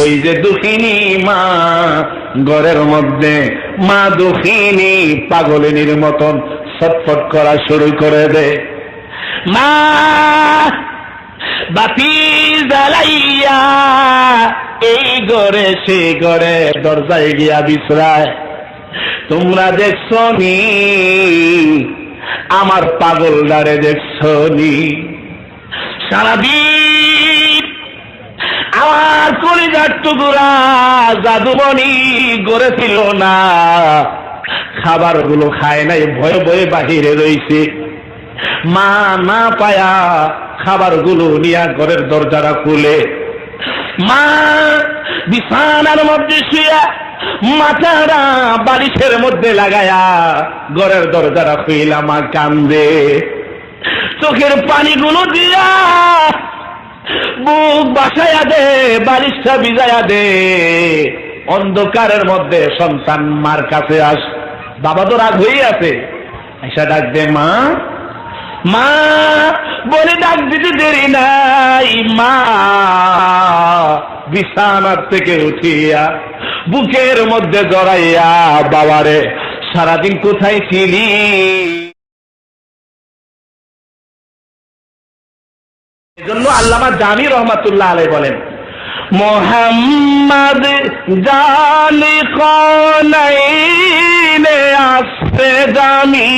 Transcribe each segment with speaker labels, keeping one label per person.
Speaker 1: ওই যে দুঃখিনী মা, ঘরের মধ্যে মা দুঃখিনী পাগলিনীর মতন ছটফট করা শুরু করে দে। মা, বাতি জ্বালাইয়া এই ঘরে সে ঘরে দরজায় গিয়া বিশ্রায়। তোমরা দেখছ নি আমার পাগল দারে দেখছ নি সারাদিন আমার কলিজার টুকুরা জাদুমণি গড়েছিল না। খাবারগুলো খায় নাই, ভয়ে ভয়ে বাহিরে রইছে। মা না পায়া খাবারগুলো নিয়া ঘরের দরজাটা খুলে। মা বিছানার মধ্যে শুয়া মাথাটা বালিশের মধ্যে লাগায়া ঘরের দরজাটা খুইলা মা কান্দে। চোখের পানিগুলো দিয়া বাসায়া দে বালিশটা ভিজায়া দে অন্ধকারের মধ্যে সন্তান মার কাছে আস। বাবা তো রাগ হয়ে আছে। এসা ডাক দে, মা। মা, বলে ডাক দিতে দেরি নাই, মা। বিছানার থেকে উঠিয়া বুকের মধ্যে জড়াইয়া, বাবারে, সারাদিন কোথায় ছিলি? এজন্য আল্লামা জামি রহমাতুল্লাহ আলাই বলেন, মোহাম্মদ জানি কনাইনে আসতে জামি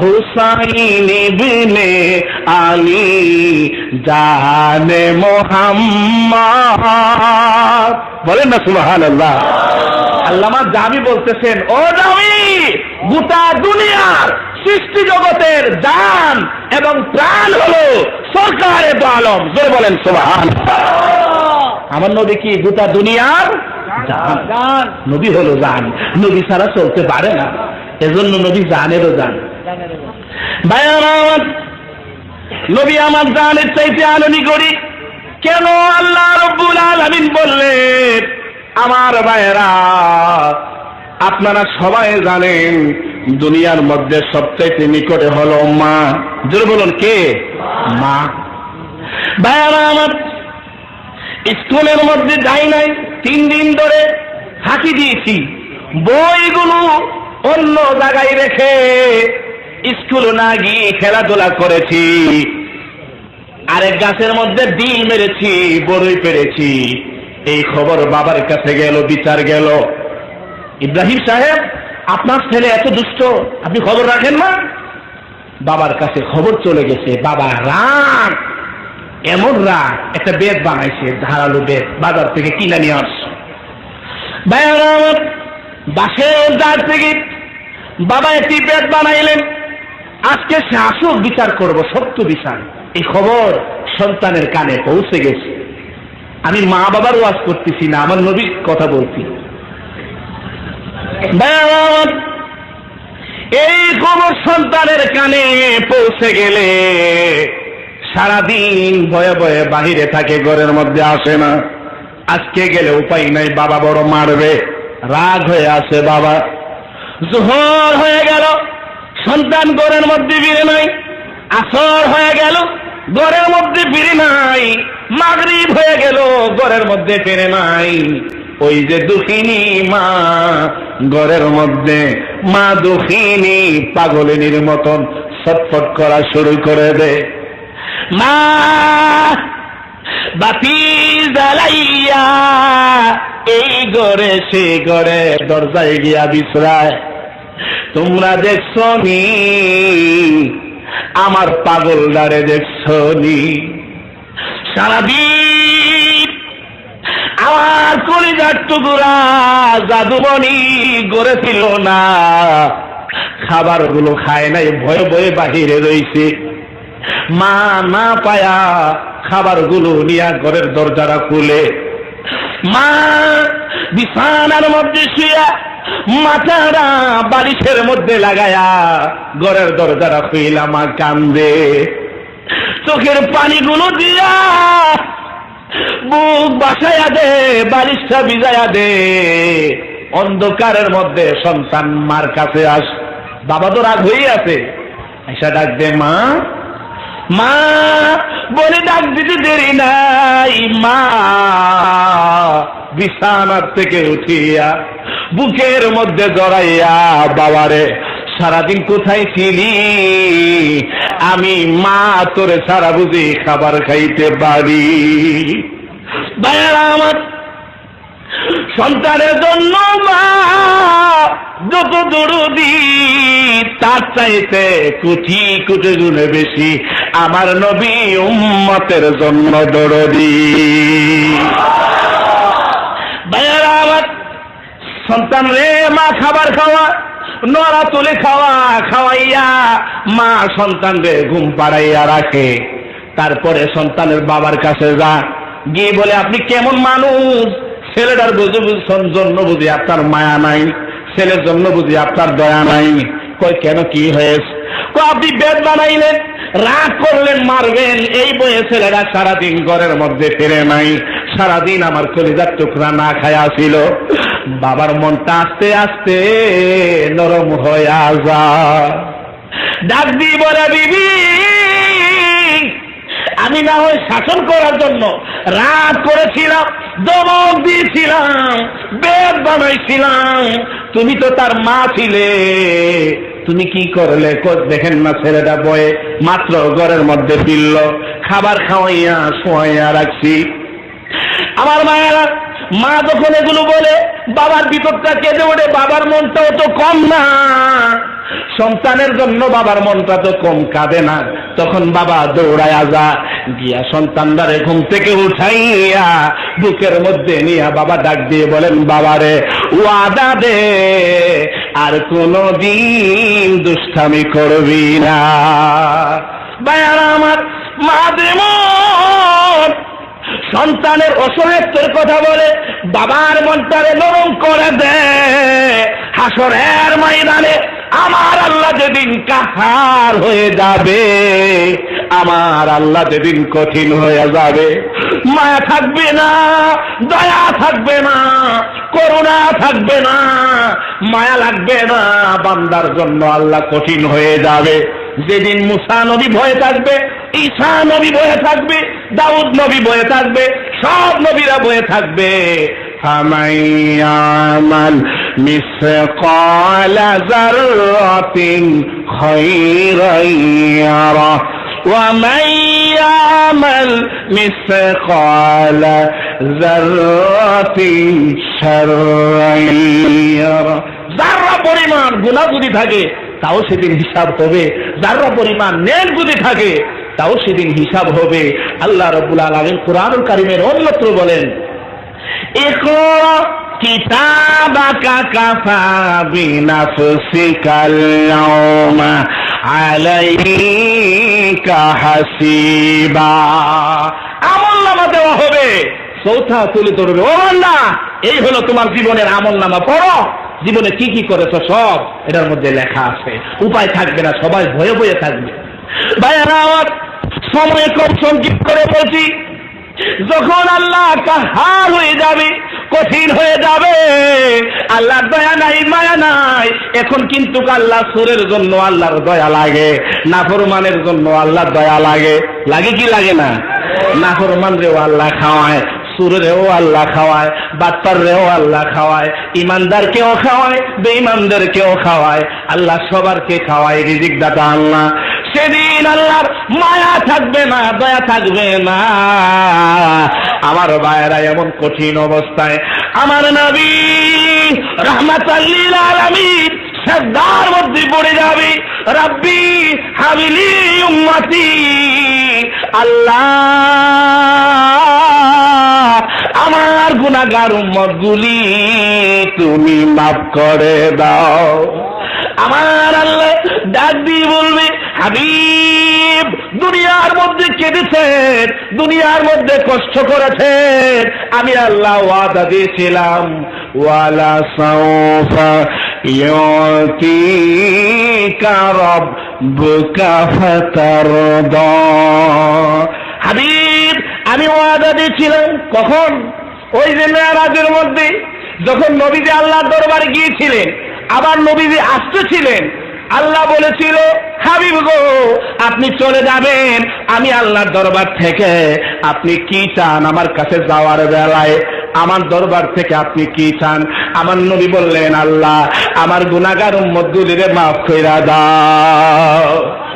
Speaker 1: হুসাইন ইবনে আলী জানে মোহাম্মদ। বলেন না, সুবহানাল্লাহ। আল্লামা জামি বলতেছেন, ও জামি, গোটা দুনিয়ার সৃষ্টি জগতের জান এবং প্রাণ হলো সরকারে তো আলম। জোরে বলেন সোহান আমার নবী কি গোটা দুনিয়ার নবী হলো জান নবী ছাড়া চলতে পারে না। এজন্য নবী জানেরও জান ভাই আমার নবী আমার জানের চাইতে আননি করি। কেন আল্লাহ রব্বুল আলামিন বললেন আমার ভাইয়েরা আপনারা সবাই জানেন দুনিয়ার মধ্যে সবচাইতে নিকটে হলো মা। জোরে বলুন কে? মা। ভাইয়ারা আমার স্কুলের মধ্যে যাই নাই তিন দিন ধরে ফাঁকি দিয়েছি। বইগুলো অন্য জায়গায় রেখে স্কুল না গিয়ে খেলাধুলা করেছি। আরেক গাছের মধ্যে ডিল মেরেছি বড়ই পেরেছি। এই খবর বাবার কাছে গেল বিচার গেল। ইব্রাহিম সাহেব আপনার ছেলে এত দুষ্ট, আপনি খবর রাখেন না? বাবার কাছে খবর চলে গেছে, বাবা রাগ, এমন রাগ, একটা বেদ বানাইছে, ধারালো বেদ, বাজার থেকে কিনে নিয়ে আসছে বাসের দাঁড় থেকে বাবা একটি বেদ বানাইলেন। আজকে সে আসুক বিচার করব, সত্য বিচার। এই খবর সন্তানের কানে পৌঁছে গেছে। আমি মা বাবার ওয়াজ করতেছি না, আমার নবীর কথা বলছি। এই খবর সন্তানের কানে পৌঁছে গেলে সারাদিন ভয়ে ভয়ে বাহিরে থাকে, ঘরের মধ্যে আসে না। আজকে গেলে উপায় নাই, বাবা বড় মারবে। রাগ হয়ে আসে বাবা। জোহর হয়ে গেল, সন্তান ঘরের মধ্যে ফিরে নাই। আসর হয়ে গেল, ঘরের মধ্যে ফিরে নাই। মাগরিব হয়ে গেল, ঘরের মধ্যে ফিরে নাই। ওই যে দুঃখিনী মা ঘরের মধ্যে মা দুঃখিনী পাগলিনীর মতন ছটফট করা শুরু করে দে। মা, বাতি জ্বালাইয়া এই ঘরে সে ঘরে দরজায় গিয়া বিশ্রায়। তোমরা দেখছ নি? আমার পাগল দারে দেখছ নি? সারাদিন আমার কলিজার টুকুরা জাদুমণি গড়েছিল না। খাবারগুলো খায় নাই, ভয়ে ভয়ে বাহিরে রইছে। মা না পায়া খাবারগুলো নিয়া ঘরের দরজারা খুলে। মা বিছানার মধ্যে শুয়া মাথাটা বালিশের মধ্যে লাগায়া ঘরের দরজারা খুইলা মা কান্দে। চোখের পানিগুলো দিয়া বুক বাসায়া দে, বালিশটা ভিজায়া দে। অন্ধকারের মধ্যে সন্তান মার কাছে আস। বাবা তো রাগ হয়ে আছে। এসা ডাক দে, মা। মা, বলে ডাক দিতে দেরি নাই, মা। বিছানার থেকে উঠিয়া বুকের মধ্যে জড়াইয়া বাবারে সারাদিন কোথায় ছিলি আমি মা তোরে সারা বুঝি খাবার খাইতে পারি। আমার, সন্তানের জন্য মা যত দরদি, তার চাইতে কুচি কুচি গুণে বেশি আমার নবী উম্মতের জন্য দরদি। ভাইয়ারা আমার, সন্তান রে, মা খাবার খাওয়া নড়া তুলে খাওয়া, খাওয়াইয়া মা সন্তান রে ঘুম পাড়াইয়া রাখে। তারপরে সন্তানের বাবার কাছে যা, গিয়ে বলে, আপনি কেমন মানুষ? ছেলেটার বুঝে বুঝ- জন্য বুঝি আপনার মায়া নাই, ছেলের জন্য বুঝি আপনার দয়া নাই। কই কেন কি হয়েছে? আপনি বেদ বানাইলেন, রাগ করলেন, মারবেন। এই বয়ে ছেলেরা সারাদিন ঘরের মধ্যে ফিরে নাই। সারাদিন আমার কলিজার টুকরা না খায়া ছিল। বাবার মনটা আস্তে আস্তে নরম হয়ে যা ডাক বলে, বিবি, আমি না হয় শাসন করার জন্য রাত করেছিলাম, দমক দিয়েছিলাম, বেদ বানাইছিলাম। তুমি তো তার মা ছিলে। তুমি কি করলে? দেখেন না ছেলেটা বয়ে মাত্র ঘরের মধ্যে ফিরল। খাবার খাওয়াইয়া, শোয়াইয়া রাখছি। আমার মায়েরা মা যখন এগুলো বলে, বাবার বিপদটা কেঁদে ওঠে, বাবার মনটাও তো কম না। সন্তানের জন্য বাবার মনটা তো কম কাঁদে না। তখন বাবা দৌড়ায় যা, গিয়া সন্তানদারে ঘুম থেকে উঠাইয়া বুকের মধ্যে নিয়া বাবা ডাক দিয়ে বলেন, বাবারে, ওয়াদা দে, আর কোনো দিন দুষ্টামি করবি না। বায়ার আমার মা দেমন সন্তানের অসহায়ত্বের কথা বলে বাবার মনটারে নরম করে দে। হাসরের ময়দানে আমার আল্লাহ যেদিন কাহার হয়ে যাবে, আমার আল্লাহ যেদিন কঠিন হয়ে যাবে। মায়া থাকবে না, দয়া থাকবে না, করুণা থাকবে না, মায়া লাগবে না, বান্দার জন্য আল্লাহ কঠিন হয়ে যাবে। যেদিন মুসা নবী ভয়ে থাকবে ঈশা নবী বয়ে থাকবে দাউদ নবী বয়ে থাকবে সব নবীরা বয়ে থাকবে فمن يعمل مثقال ذرة خيرا يره ومن يعمل مثقال ذرة شرا يره যারা পরিমাণ গুণা যদি থাকে তাও সেদিন হিসাব হবে যারা পরিমাণ নেন যদি থাকে তাও সেদিন হিসাব হবে আল্লাহ রবুল আলমিন কোরআনুল কারিমের অন্যত্র বলেন اقرأ كتابك كفى بنفسك اليوم عليك حسيبا আমল নামা দেওয়া হবে চৌথা তুলে ধরবে ও না এই হলো তোমার জীবনের আমল নামা পড়ো জীবনে কি কি করেছো সব এটার মধ্যে লেখা আছে উপায় থাকবে না সবাই ভয়ে ভয়ে থাকবে ভাইয়ারা আমার সময় কম সংক্ষিপ্ত করে বলছি, যখন আল্লাহ কাহার হয়ে যাবে, কঠিন হয়ে যাবে, আল্লাহর দয়া নাই, মায়া নাই, এখন কিন্তু আল্লাহ সুরের জন্য আল্লাহর দয়া লাগে, নাফরমানের জন্য আল্লাহর দয়া লাগে। লাগে কি লাগে না? নাফরমান রেও আল্লাহ খাওয়ায় সুরেও আল্লাহ খাওয়ায় বাচ্চার রেও আল্লাহ খাওয়ায়, ইমানদারকেও খাওয়ায়, বেঈমানদেরকেও খাওয়ায়, আল্লাহ সবারকে খাওয়ায়, রিজিক দাতা আল্লাহ। সেদিন আল্লাহর মায়া থাকবে না, দয়া থাকবে না। আমার ভাইয়েরা, এমন কঠিন অবস্থায় আমার নবী রহমাতাল্লিল আলামিন শ্রদ্ধার মধ্যে পড়ে যাবে, রাব্বি হাবিলি উম্মতি, আল্লাহ আমার গুনাহগার উম্মত গুলি তুমি মাফ করে দাও। আমার আল্লাহ ডাক দিয়ে বলবে হাবিব, দুনিয়ার মধ্যে কেঁদেছেন, দুনিয়ার মধ্যে কষ্ট করেছেন। আমি আল্লাহ ওয়াদা দিয়েছিলাম, ওয়ালা সাউফা ইউতিকা রাব্বুকা ফাতারদা। হাবিব, আমি ওয়াদা দিয়েছিলাম কখন? ওই যে মেয়ারাজের মধ্যে, যখন নবীজি আল্লাহর দরবারে গিয়েছিলেন, আবার নবীজি আসতেছিলেন আল্লাহ বলেছিল, হাবিব গো, আপনি চলে যাবেন। আমি আল্লাহর দরবার থেকে, আপনি কি চান আমার কাছে যাওয়ার বেলায়? আমার দরবার থেকে আপনি কি চান? আমার নবী বললেন, আল্লাহ, আমার গুনাগার উম্মত গুলিরে মাফ কইরা দাও।